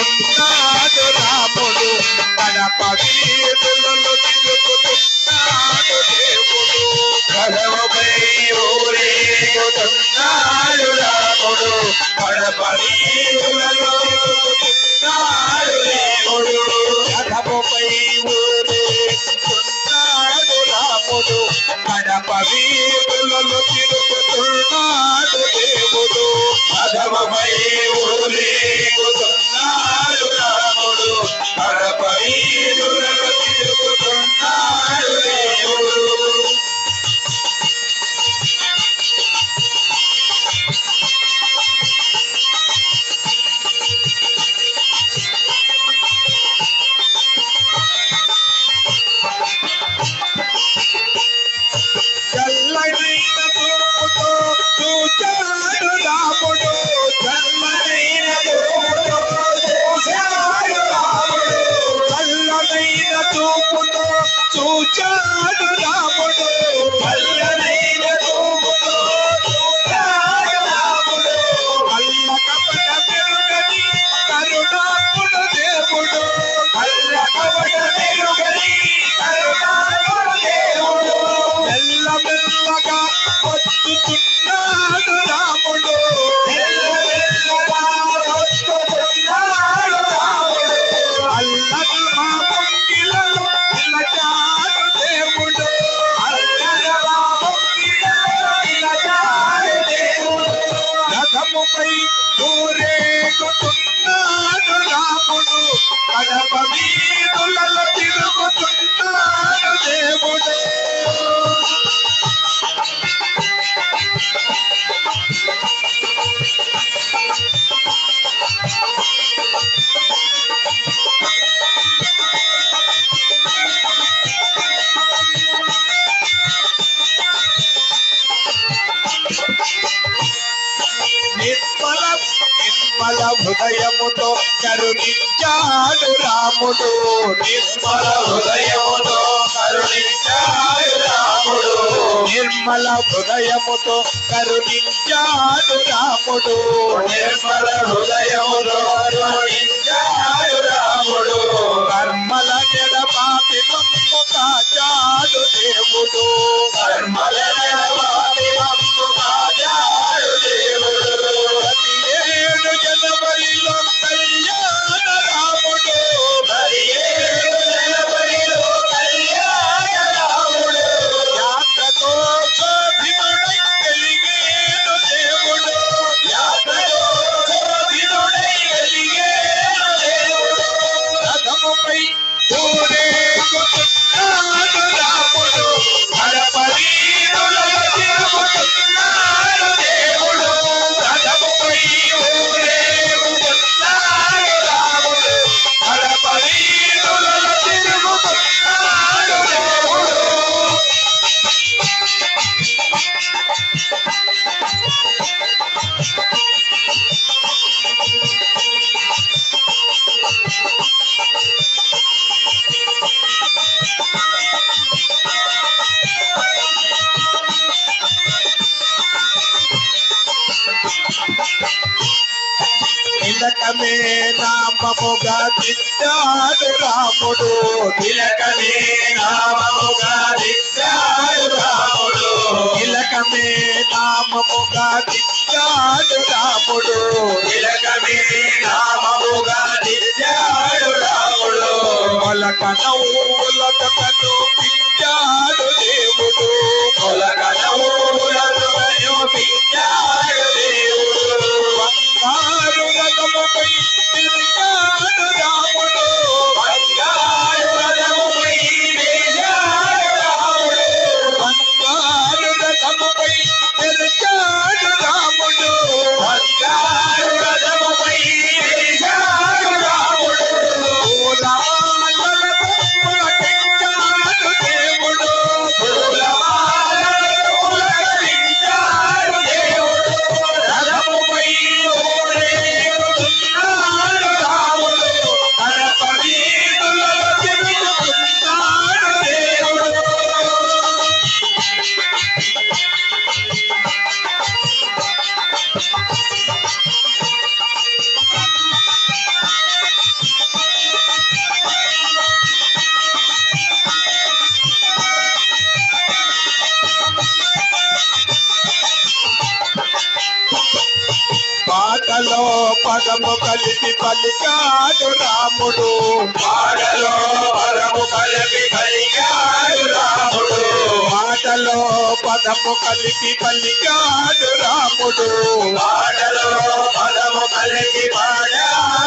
తిరుగుతున్నాడు రాముడు మన పవీరులను తిరుగుతున్నాడు దేవుడు. కడవపై ఊరేగుతున్నాడు రాముడు మన పవీరులను తిరుగుతున్నాడు దేవుడు కడవపై ఊరేగుతున్నాడు వీధులలో తిరుగుతున్నాడు హృదయముతో కరుణించాడు రాముడు నిర్మల హృదయముతో కరుణించాడు రాముడు. నిర్మల హృదయముతో కరుణించాడు రాముడు నిర్మల హృదయముతో కరుణించాడు తిలకమే నామముగా దిశాడు రాముడు తిలకమే నామముగా దిశాడు రాముడు. తిలకమే నామముగా దిశాడు రాముడు కనవుల కథను పిండా పాదము కలిపి పలికాడు రాముడు. పాటలో పదము కలిపి పలికాడు రాముడు. పాటలో పదము కలిపి పలికాడు రాముడు. పాటలో పదము కలిపి పాడా